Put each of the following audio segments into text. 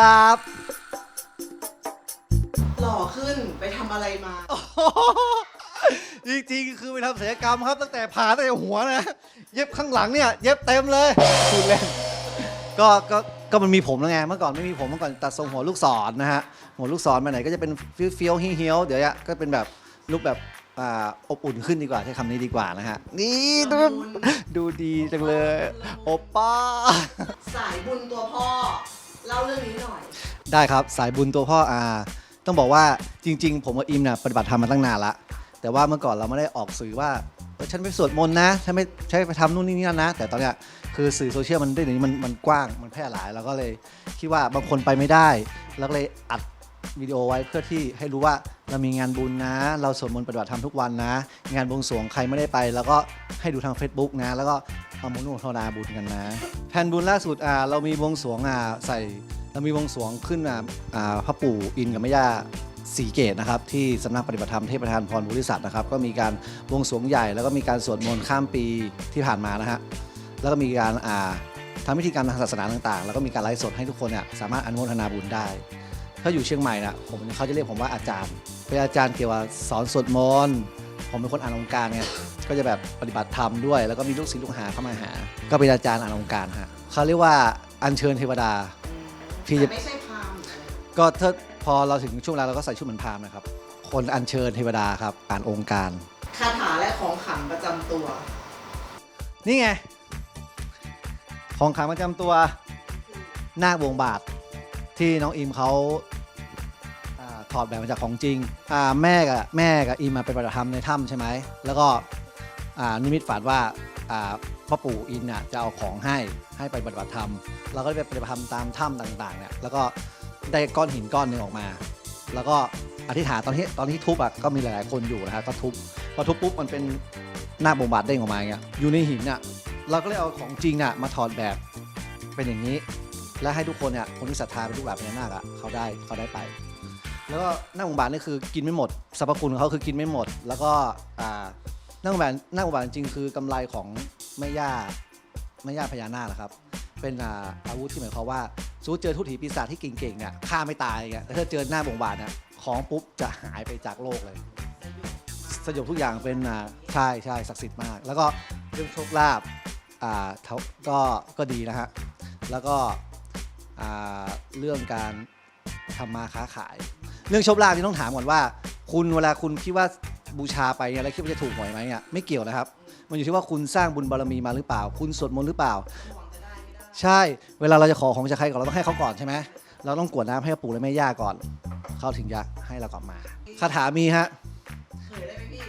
วัสดีครับ หล่อขึ้นไปทำอะไรมา จริงๆ คือไปทำศัลยกรรมครับ ตั้งแต่ผ่าตั้งแต่หัวนะ เย็บข้างหลังเนี่ย เย็บเต็มเลยพูดเล่นก็ก็ก็มันมีผมแล้วไงเมื่อก่อนไม่มีผมเมื่อก่อนตัดทรงหัวลูกศรนะฮะหัวลูกศรมาไหนก็จะเป็นเฟี้ยวๆเฮี้ยวๆเดี๋ยวอะก็เป็นแบบลุกแบบอ่าอบอุ่นขึ้นดีกว่าใช้คำนี้ดีกว่านะฮะนี่ดูละมุนดูดีจังเลยโอป้า สายบุญตัวพ่อ เล่าเรื่องนี้หน่อย ได้ครับสายบุญตัวพ่ออาต้องบอกว่าจริง ๆ ผมกับอิมเนี่ยปฏิบัติธรรมมาตั้งนานละ แต่ว่าเมื่อก่อนเราไม่ได้ออกสื่อว่าเออฉันไปสวดมนต์นะฉันไม่ใช่ไปทำนู่นนี่นี่นั่นนะ แต่ตอนเนี้ยคือสื่อโซเชียลมันได้เดี๋ยวนี้มันมันกว้างมันแพร่หลายเราก็เลยคิดว่าบางคนไปไม่ได้แล้วก็เลยอัดวิดีโอไว้เพื่อที่ให้รู้ว่าเรามีงานบุญนะ เราสวดมนต์ปฏิบัติธรรมทุกวันนะ งานบวงสรวงใครไม่ได้ไป แล้วก็ให้ดูทาง Facebook นะ แล้วก็ อามุนุโทนาบุญกันนะแผนบุญล่าสุดอ่าเรามีวงสวงอ่าใส่เรามีวงสวงขึ้นมาอ่าพระปู่อินกับแม่ย่าสีเกตนะครับที่สำนักปฏิบัติธรรมเทพประธานพรบริษัทนะครับก็มีการวงสวงใหญ่แล้วก็มีการสวดมนต์ข้ามปีที่ผ่านมานะฮะแล้วก็มีการอ่าทำพิธีกรรมทางศาสนาต่างๆ แล้วก็มีการไลฟ์สดให้ทุกคนเนี่ยสามารถอนุโมทนาบุญได้ ถ้าอยู่เชียงใหม่นะผมเขาจะเรียกผมว่าอาจารย์เป็นอาจารย์เกี่ยวกับสอนสวดมนต์ ผมเป็นคนอ่านองค์การไงก็จะแบบปฏิบัติธรรมด้วย แล้วก็มีลูกศิษย์ลูกหาเข้ามาหา ก็เป็นอาจารย์อ่านองค์การฮะเขาเรียกว่าอัญเชิญเทวดาที่แต่จะไม่ใช่พราหมณ์ก็ถ้าพอเราถึงช่วงเวลาเราก็ใส่ชุดเหมือนพราหมณ์นะครับ คนอัญเชิญเทวดาครับอ่านองค์การ คาถาและของขลังประจำตัว นี่ไง ของขลังประจำตัวนาควงบาทที่น้องอิมเขาอ่า ถอดแบบมาจากของจริงอ่าแม่กับแม่กับอิมมาไปปฏิบัติธรรมในถ้ำใช่ไหมแล้วก็อ่านิมิตฝันว่าอ่าพ่อปู่อินน่ะจะเอาของให้ให้ไปปฏิบัติธรรมเราก็ได้ไปปฏิบัติธรรมตามถ้ำต่างๆเนี่ยแล้วก็ได้ก้อนหินก้อนหนึ่งออกมา แล้วก็อธิษฐานตอนที่ตอนที่ทุบอะก็มีหลายๆคนอยู่นะฮะก็ทุบพอทุบปุ๊บมันเป็นหน้าบ่งบาดเด้งออกมาอย่างเงี้ยอยู่ในหินอะเราก็เลยเอาของจริงอะมาถอดแบบเป็นอย่างนี้ และให้ทุกคนเนี่ยคนที่ศรัทธาเป็นลูกหลานพญานาคอะเขาได้เขาได้ไป แล้วก็น้าคบ่งบาดนี่คือกินไม่หมดสรรพคุณของเขาคือกินไม่หมด แล้วก็อ่าน้าคบ่งบาดหน้าคบ่งบาดจริงคือกำไรของแม่ย่าแม่ย่าพญานาคนะครับ เป็นอ่าอาวุธที่หมายความว่าสู้เจอทุตถีปีศาจที่เก่งๆเนี่ยฆ่าไม่ตายไงแต่ถ้าเจอหน้าบ่งบาดเนี่ยของปุ๊บจะหายไปจากโลกเลย สยบทุกอย่างเป็นอ่าใช่ใช่ศักดิ์สิทธิ์มาก แล้วก็เรื่องโชคลาภอ่าเท่าก็ก็ดีนะฮะแล้วก็อ่าเรื่องการทำมาค้าขาย เรื่องโชคลาภที่ต้องถามก่อนว่า คุณเวลาคุณคิดว่าบูชาไปเนี่ยแล้วคิดว่าจะถูกหวยไหมเนี่ยไม่เกี่ยวนะครับ มันอยู่ที่ว่าคุณสร้างบุญบารมีมาหรือเปล่า คุณสวดมนต์หรือเปล่า ใช่เวลาเราจะขอของจากใครก่อนเราต้องให้เขาก่อนใช่ไหมเราต้องกวดน้ำให้ปู่และแม่ย่าก่อน เขาถึงจะให้เรากลับมาคาถามีฮะเคยได้ไหมพี่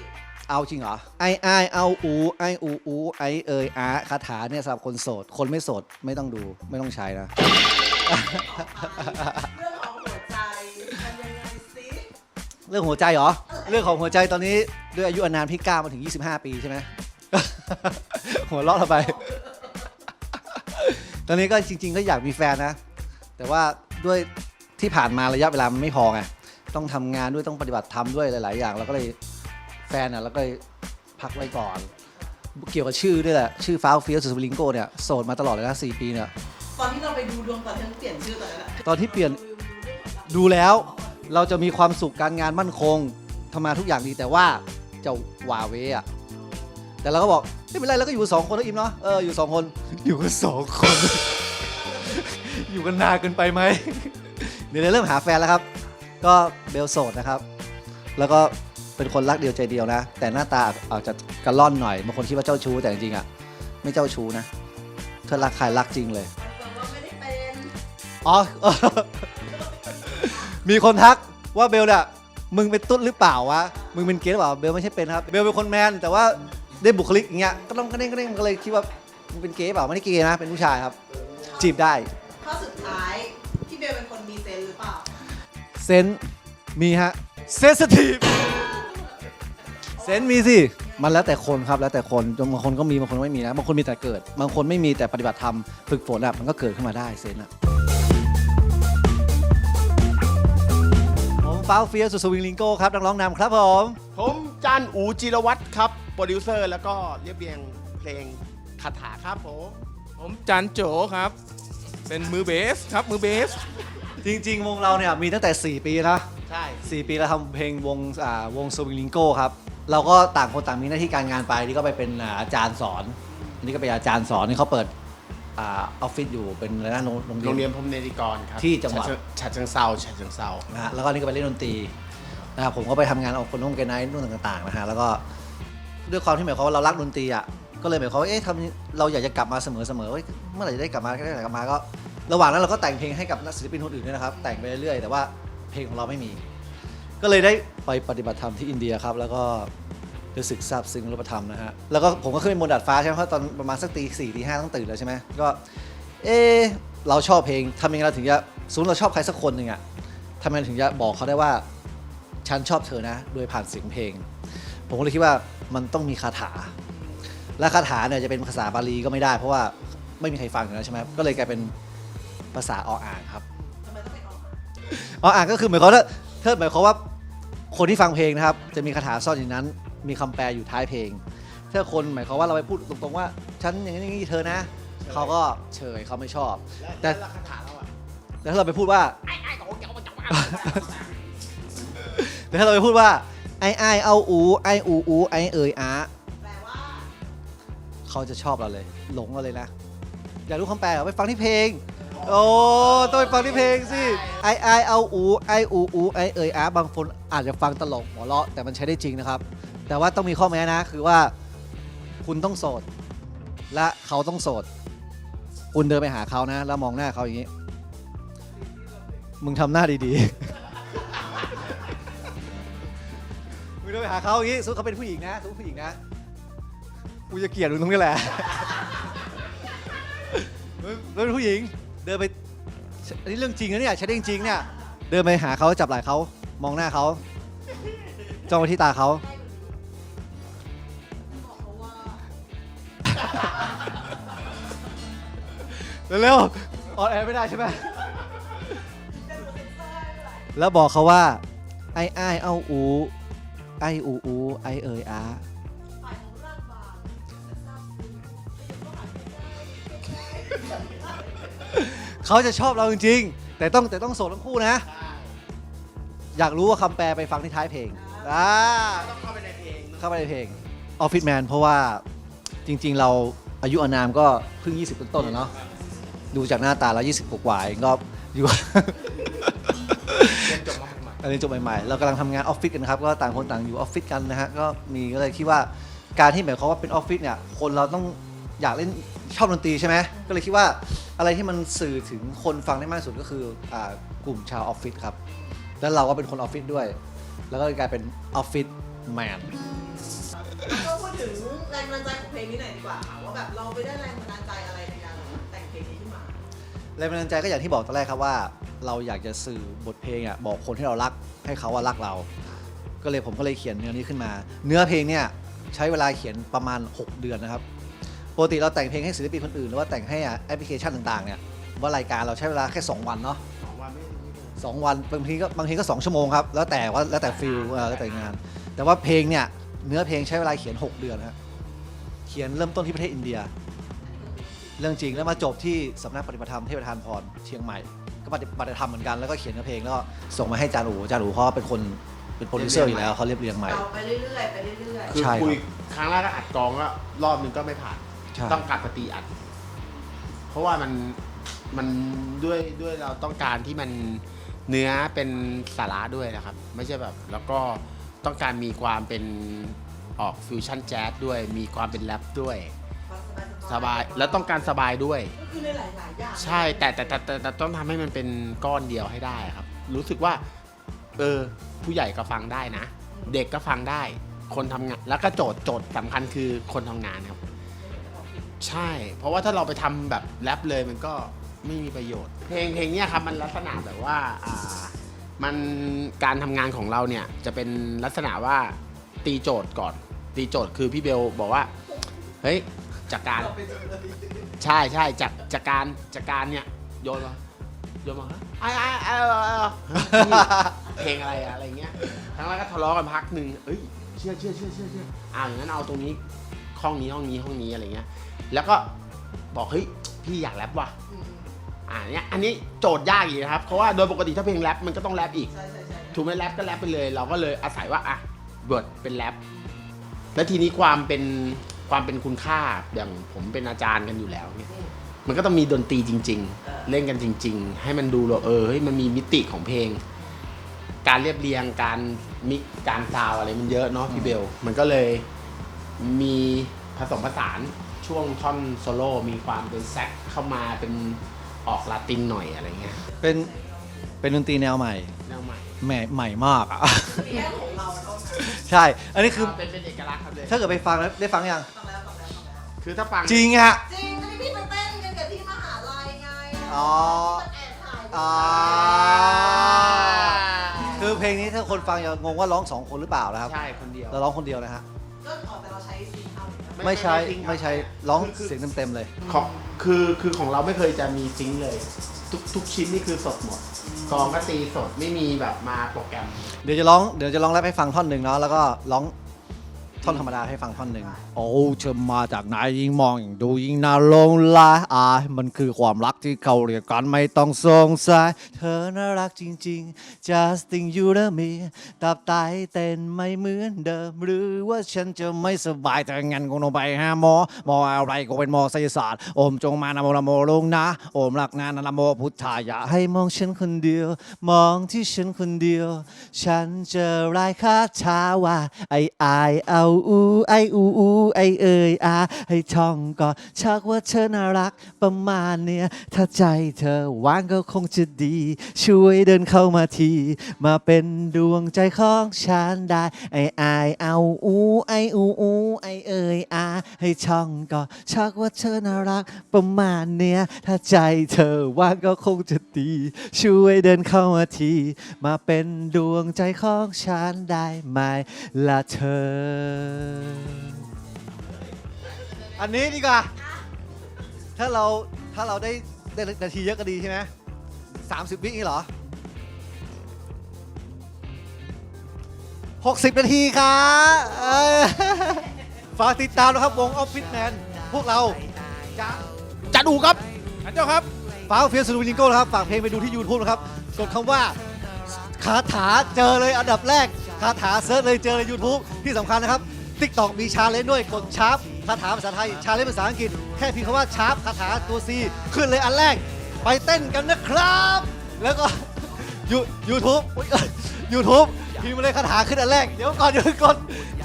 เอาจริงเหรอไอไอเอาอูไออูอูไอเอยอาคาถาเนี่ยสำหรับคนโสด คนไม่โสดไม่ต้องดูไม่ต้องใช้นะ เรื่องหัวใจเหรอ เรื่องของหัวใจตอนนี้ด้วยอายุอานามพี่ก้าวมาถึง 25 ปีใช่ไหม หัวเราะเราไป ตอนนี้ก็จริง ๆ ก็อยากมีแฟนนะ แต่ว่าด้วยที่ผ่านมาระยะเวลามันไม่พอไง ต้องทำงานด้วยต้องปฏิบัติธรรมด้วยหลาย ๆ อย่างเราก็เลยแฟนอะเราก็เลยพักไว้ก่อน เกี่ยวกับชื่อด้วยแหละ ชื่อฟ้าวเฟียสสุสลิงโกเนี่ยโสดมาตลอดเลยนะ4ปีเนี่ย ตอนที่เราไปดูดวงตอนที่เปลี่ยนชื่อตอนนั้นอะตอนที่เปลี่ยน ดูแล้ว เราจะมีความสุขการงานมั่นคงทำงานทุกอย่างดีแต่ว่าจะวาเวอะแต่เราก็บอกไม่เป็นไรเราก็อยู่สองคนนะอิมเนาะเอออยู่สองคน อยู่กันสองคน อยู่กันนานเกินไปไหมเดี๋ยวเริ่มหาแฟนแล้วครับ ก็เบลโสดนะครับ แล้วก็เป็นคนรักเดียวใจเดียวนะ แต่หน้าตาอาจจะกระล่อนหน่อยบางคนคิดว่าเจ้าชู้แต่จริงๆอะไม่เจ้าชู้นะเธอรักใครรักจริงเลยบอกว่าไม่ได้เป็นอ๋อ มีคนทักว่าเบลเนี่ยมึงเป็นตุ๊ดหรือเปล่าวะ มึงเป็นเกย์หรือเปล่า เบลไม่ใช่เป็นครับ เบลเป็นคนแมน แต่ว่าได้บุคลิกอย่างเงี้ย ก็ต้องกระเด้งกระเด้งก็เลยคิดว่า มึงเป็นเกย์เปล่า ไม่ได้เกย์นะ เป็นผู้ชายครับ จีบได้ ข้อสุดท้ายพี่เบลเป็นคนมีเซนส์หรือเปล่า เซนส์มีฮะ เซนสทีฟ เซนส์มีสิ มันแล้วแต่คนครับ แล้วแต่คนบางคนก็มี บางคนก็ไม่มีนะ บางคนมีแต่เกิด บางคนไม่มีแต่ปฏิบัติธรรม ฝึกฝนอะมันก็เกิดขึ้นมาได้ เซนส์อะ ฟ้าวเฟียสสุดสวิงลิงโก้ครับนักร้องนำครับผม ผมจันอูจิรวัตรครับ โปรดิวเซอร์แล้วก็เรียบเรียงเพลงคาถาครับผม ผมจันโจครับสเป็นมือเบสครับมือเบส จริง ๆ วงเราเนี่ยมีตั้งแต่ 4 ปีนะ ใช่ 4 ปีเราทำเพลงวงอ่าวงสวิงลิงโก้ครับ เราก็ต่างคนต่างมีหน้าที่การงานไปนี่ก็ไปเป็นอ่าอาจารย์สอนอันนี่ก็เป็นอาจารย์สอนนี่เขาเปิด อาออฟฟิศอยู่เป็นอะไรนะโรงโรงโรงเรีเรียยนน พรหมเนติกรครับที่จังหวัด ฉะเชิฉะเชิงเซาฉะเชิงเซา นะฮะแล้วก็นี่ก็ไปเล่นดนตรีนะครับผมก็ไปทำงานเอาคนน้องเกนไนท์นู่นต่างๆนะฮะแล้วก็ด้วยความที่หมายความว่าเรารักดนตรีอะก็เลยหมายความว่าเอ๊ะทำเราอยากจะกลับมาเสมอๆเว้ยเมื่อไหร่จะได้กลับมาก็ได้กลับมาก็ ระหว่างนั้นเราก็แต่งเพลงให้กับนักศิลปินคนอื่นด้วยนะครับ แต่งไปเรื่อยๆแต่ว่าเพลงของเราไม่มี ก็เลยได้ไปปฏิบัติธรรมที่อินเดียครับ แล้วก็ รู้สึกซาบซึ้งรูปธรรมนะฮะ แล้วก็ผมก็ขึ้นไปบนดาดฟ้าใช่ไหมเพราะตอนประมาณสักตีสี่ตีห้าต้องตื่นแล้วใช่ไหมก็ เออเราชอบเพลงทำยังไงเราถึงจะสมมติเราชอบใครสักคนหนึ่งอะทำยังไงถึงจะบอกเขาได้ว่า ฉันชอบเธอนะ โดยผ่านเสียงเพลง ผมก็เลยคิดว่ามันต้องมีคาถา และคาถาเนี่ยจะเป็นภาษาบาลีก็ไม่ได้ เพราะว่าไม่มีใครฟังอยู่แล้วใช่ไหมก็เลยกลายเป็นภาษาออ่างครับทำไมต้องเป็นออกมาออ่างก็คือหมายความว่าถ้าหมายความว่าคนที่ฟังเพลงนะครับ จะมีคาถาซ่อนอยู่นั้น มีคำแปลอยู่ท้ายเพลง ถ้าคนหมายความว่าเราไปพูดตรงๆว่า ฉันอย่างนี้อย่างนี้เธอนะ เขาก็เฉยเขาไม่ชอบ แต่แล้วคาถาเราอะแต่ถ้าเราไปพูดว่าแต่ถ้าเราไปพูดว่า ไอ้ไอ้เอาอูไอ้อูอูไอ้เอ่ยอาแปลว่าเขาจะชอบเราเลย หลงเราเลยนะ อยากรู้คำแปลเหรอไปฟังที่เพลง โอ้ต้องไปฟังที่เพลงสิไอ้ไอ้เอาอูไอ้อูอูไอ้เอ่ยอาบางคนอาจจะฟังตลกหัวเราะแต่มันใช้ได้จริงนะครับ แต่ว่าต้องมีข้อแม้นะ คือว่าคุณต้องโสด และเขาต้องโสด คุณเดินไปหาเขานะ แล้วมองหน้าเขาอย่างนี้ มึงทำหน้าดีๆ มึงเดินไปหาเขาอย่างนี้สมมติเขาเป็นผู้หญิงนะสมมติผู้หญิงนะกูจะเกลียดมึงตรงนี้แหละมึงเป็นผู้หญิง เดินไปอันนี้เรื่องจริงนะเนี่ยใช้ได้จริงเนี่ย เดินไปหาเขาจับไหล่เขามองหน้าเขาจ้องไปที่ตาเขา เร็วๆออนแอร์ไม่ได้ใช่ไหมแล้วบอกเขาว่า ไอ้ไอ้ายเอาอู ไออูอูไอเอ่ยอาฝ่ายของร่างบางจะทราบซึ้งไม่ยอมก็หายไปได้เขาจะชอบเราจริงๆ แต่ต้องแต่ต้องโสดทั้งคู่นะ อยากรู้ว่าคำแปลไปฟังที่ท้ายเพลงอ่าต้องเข้าไปในเพลงเข้าไปในเพลงออฟฟิศแมนเพราะว่าจริงๆ เราอายุอานามก็เพิ่ง 20 ต้นๆอะเนาะ ดูจากหน้าตาแล้ว20กว่าๆเองก็อยู่ เรียนจบมาใหม่อันนี้จบใหม่ๆ เรากำลังทำงานออฟฟิศกันนะครับ ก็ต่างคนต่างอยู่ออฟฟิศกันนะฮะ ก็มีก็เลยคิดว่าการที่หมายความว่าเป็นออฟฟิศเนี่ย คนเราต้องอยากเล่นชอบดนตรีใช่ไหม ก็เลยคิดว่าอะไรที่มันสื่อถึงคนฟังได้มากที่สุดก็คืออ่ากลุ่มชาวออฟฟิศครับ แล้วเราก็เป็นคนออฟฟิศด้วย แล้วก็เลยกลายเป็นออฟฟิศแมน ก็พูดถึงแรงบันดาลใจของเพลงนี้หน่อยดีกว่าค่ะว่าแบบเราไปได้แรงบันดาลใจอะไร แรงบันดาลใจก็อย่างที่บอกตอนแรกครับว่า เราอยากจะสื่อบทเพลงอะบอกคนที่เรารักให้เขาว่ารักเรา ก็เลยผมก็เลยเขียนเนื้อนี้ขึ้นมา เนื้อเพลงเนี่ยใช้เวลาเขียนประมาณ 6 เดือนนะครับปกติเราแต่งเพลงให้ศิลปินคนอื่นหรือว่าแต่งให้อะแอปพลิเคชันต่างๆเนี่ยว่ารายการเราใช้เวลาแค่ 2 วันเนาะสองวันไม่ไม่เกินสองวันบางทีก็บางทีก็2ชั่วโมงครับแล้วแต่ว่าแล้วแต่ฟิลเอ่อแล้วแต่งาน แต่ว่าเพลงเนี่ยเนื้อเพลงใช้เวลาเขียน 6 เดือนนะครับเขียนเริ่มต้นที่ประเทศอินเดีย เรื่องจริงแล้วมาจบที่สำนักปฏิบัติธรรมเทพประธานพรเชียงใหม่ ก็ปฏิบัติธรรมเหมือนกันแล้วก็เขียนเนื้อเพลงแล้วก็ส่งมาให้จานอูจานอูเขาเป็นคนเป็นโปรดิวเซอร์อยู่แล้วเขาเรียบเรียงใหม่ เราไปเรื่อยๆไปเรื่อยคือใช่ครับ คุยครั้งแรกก็อัดกองก็รอบหนึงก็ไม่ผ่าน ใช่ต้องกลับปตีอัด เพราะว่ามันมันด้วยด้วยเราต้องการที่มันเนื้อเป็นสาระด้วยนะครับ ไม่ใช่แบบ แล้วก็ต้องการมีความเป็นออกฟิวชั่นแจ๊สด้วย มีความเป็นแรปด้วยๆฟังๆ สบาย แล้วต้องการสบายด้วย ก็คือในหลายๆอย่างใช่ แต่แต่แต่แต่แต่ต้องทำให้มันเป็นก้อนเดียวให้ได้ครับ รู้สึกว่า เออ ผู้ใหญ่ก็ฟังได้นะ เด็กก็ฟังได้ คนทำงาน แล้วก็โจทย์โจทย์สำคัญคือคนทำงานครับ ใช่ เพราะว่าถ้าเราไปทำแบบแรปเลยมันก็ไม่มีประโยชน์ เพลงเพลงเนี้ยครับมันลักษณะแบบว่าอ่า มันการทำงานของเราเนี่ยจะเป็นลักษณะว่าตีโจทย์ก่อน ตีโจทย์คือพี่เบลบอกว่า เฮ้ย จากการ ใช่ใช่จากจากการจากการเนี่ยโยนมาโยนมาไอ้ไอ้ไอ้ไอ้เพลงอะไรอะอะไรเงี้ยทั้งแรกก็ทะเลาะกันพักหนึ่งเอ้ยเชื่อเชื่อเชื่อเชื่อเชื่ออ่าอย่างนั้นเอาตรงนี้ห้องนี้ห้องนี้ห้องนี้อะไรเงี้ย แล้วก็บอกเฮ้ยพี่อยากแรปว่ะอืมอ่าเนี้ยอันนี้โจทย์ยากอีกนะครับเพราะว่าโดยปกติถ้าเพลงแรปมันก็ต้องแรปอีกใช่ใช่ใช่ถูกไหมแรปก็แรปไปเลย เราก็เลยอาศัยว่าอะเวิร์ดเป็นแรปแล้วทีนี้ความเป็น ความเป็นคุณค่าอย่างผมเป็นอาจารย์กันอยู่แล้วเนี่ย มันก็ต้องมีดนตรีจริง ๆ เล่นกันจริง ๆ ให้มันดูเราเออเฮ้ยมันมีมิติของเพลง การเรียบเรียงการมิกการซาวอะไรมันเยอะเนาะพี่เบล มันก็เลยมีผสมผสานช่วงท่อนโซโล่มีความเป็นแซกเข้ามาเป็นออกลาตินหน่อยอะไรเงี้ยเป็นเป็นดนตรีแนวใหม่แนวใหม่ใหม่ใหม่มากอะมีแค่ของเราเท่านั้นใช่ อันนี้คือเป็นเป็นเอกลักษณ์ครับเลย ถ้าเกิดไปฟังแล้วได้ฟังยัง คือถ้าฟังจริงอะจริงอันนี้พี่ไปเต้นกันกับที่มหาลัยไงอ๋อ มันแอบถ่ายอ่าคือเพลงนี้ถ้าคนฟังจะงงว่าร้องสองคนหรือเปล่านะครับใช่คนเดียวเราร้องคนเดียวนะฮะ ก็ออกแต่เราใช้ซิงค์เอาเนี่ยไม่ใช่ซิงค์ครับไม่ใช่ร้องคือคือเสียงเต็มๆเลย ของคือคือของเราไม่เคยจะมีซิงค์เลย ทุกทุกชิ้นนี่คือสดหมดกลองก็ตีสดไม่มีแบบมาโปรแกรม เดี๋ยวจะร้องเดี๋ยวจะร้องแรปให้ฟังท่อนหนึ่งเนาะแล้วก็ร้อง ท่อนธรรมดาให้ฟังท่อนหนึ่งโอ้เธอมาจากไหนยิ่งมองยิ่งดูยิ่งน่าหลงไหลอายมันคือความรักที่เขาเรียกกันไม่ต้องสงสัยเธอน่ารักจริง ๆ just think you and me ตับไตเต้นไม่เหมือนเดิม หรือว่าฉันจะไม่สบายแต่งั้นคงต้องไปหาหมอหมออะไรก็เป็นหมอไสยศาสตร์โอมจงมานะโมนะโมลงนะโอมรักนานนะโมพุทธายะให้มองฉันคนเดียว มองที่ฉันคนเดียว ฉันจะรายคาถาว่าไอไอเอาอูไออูอูไอเอยอาให้ท่องก่อนชักว่าเธอน่ารักประมาณเนี้ยถ้าใจเธอว่างก็คงจะดี ช่วยเดินเข้ามาทีมาเป็นดวงใจของฉันได้ไอไอายเอาอูไออูอูไอเอยอาให้ท่องก่อนชักว่าเธอน่ารักประมาณเนี้ยถ้าใจเธอว่างก็คงจะดี ช่วยเดินเข้ามาทีมาเป็นดวงใจของฉันได้ไหมละเธออันนี้ดีกว่า ถ้าเราถ้าเราได้ได้นาทีเยอะก็ดีใช่ไหมสามสิบวินี่เหรอหกสิบนาทีครับเออฝากติดตามนะครับวงออฟฟิศแมนพวกเราจะจะดูครับอันเจ้าครับฝากเฟียสลูวินิโก้นะครับฝากเพลงไปดูที่ YouTube นะครับกดคำว่าคาถาเจอเลยอันดับแรก คาถาเซิร์ชเลยเจอใน YouTube ที่สำคัญนะครับ t ิ k t o k มีชาเลนจ์ด้วยกดชาร์ปคาถาภาษาไทย ชาเลนจ์ภาษาอังกฤษ แค่พิมพ์คำว่าชาร์ปคาถาตัว C ขึ้นเลยอันแรก ไปเต้นกันนะครับ แล้วก็ยูยูทูบยูทูบพิมพ์มาเลยคาถาขึ้นอันแรก เดี๋ยวก่อนเดี๋ยวก่อน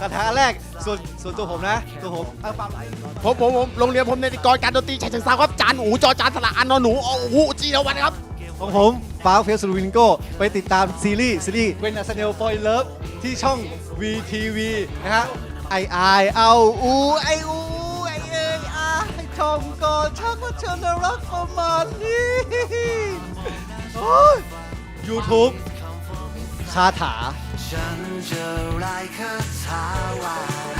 คาถาอันแรก ส่วนส่วนตัวผมนะ ตัวผมเอาปั๊มผมผมผมโรงเรียนผมในกรการดนตรีชัยเชิงเซาครับจานอูจอจานสละอันนอหนูโอ้โหจีรวันครับของผม ฟ้าเฟลสลูวินโกไปติดตามซีรีส์ซีรีส์เวนอาสเนลฟอยเลิฟที่ช่อง VTV นะฮะไอไอเอาอูไออูไอเออาให้ชมก่อนชักว่าเธอน่ารักประมาณนี้ยูทูบคาถาฉันจะรายคาถาว่า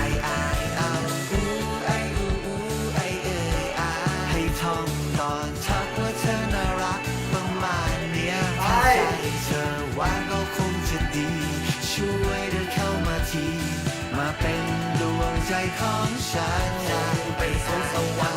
ใจของฉันจะเป็นสวงสวรรค์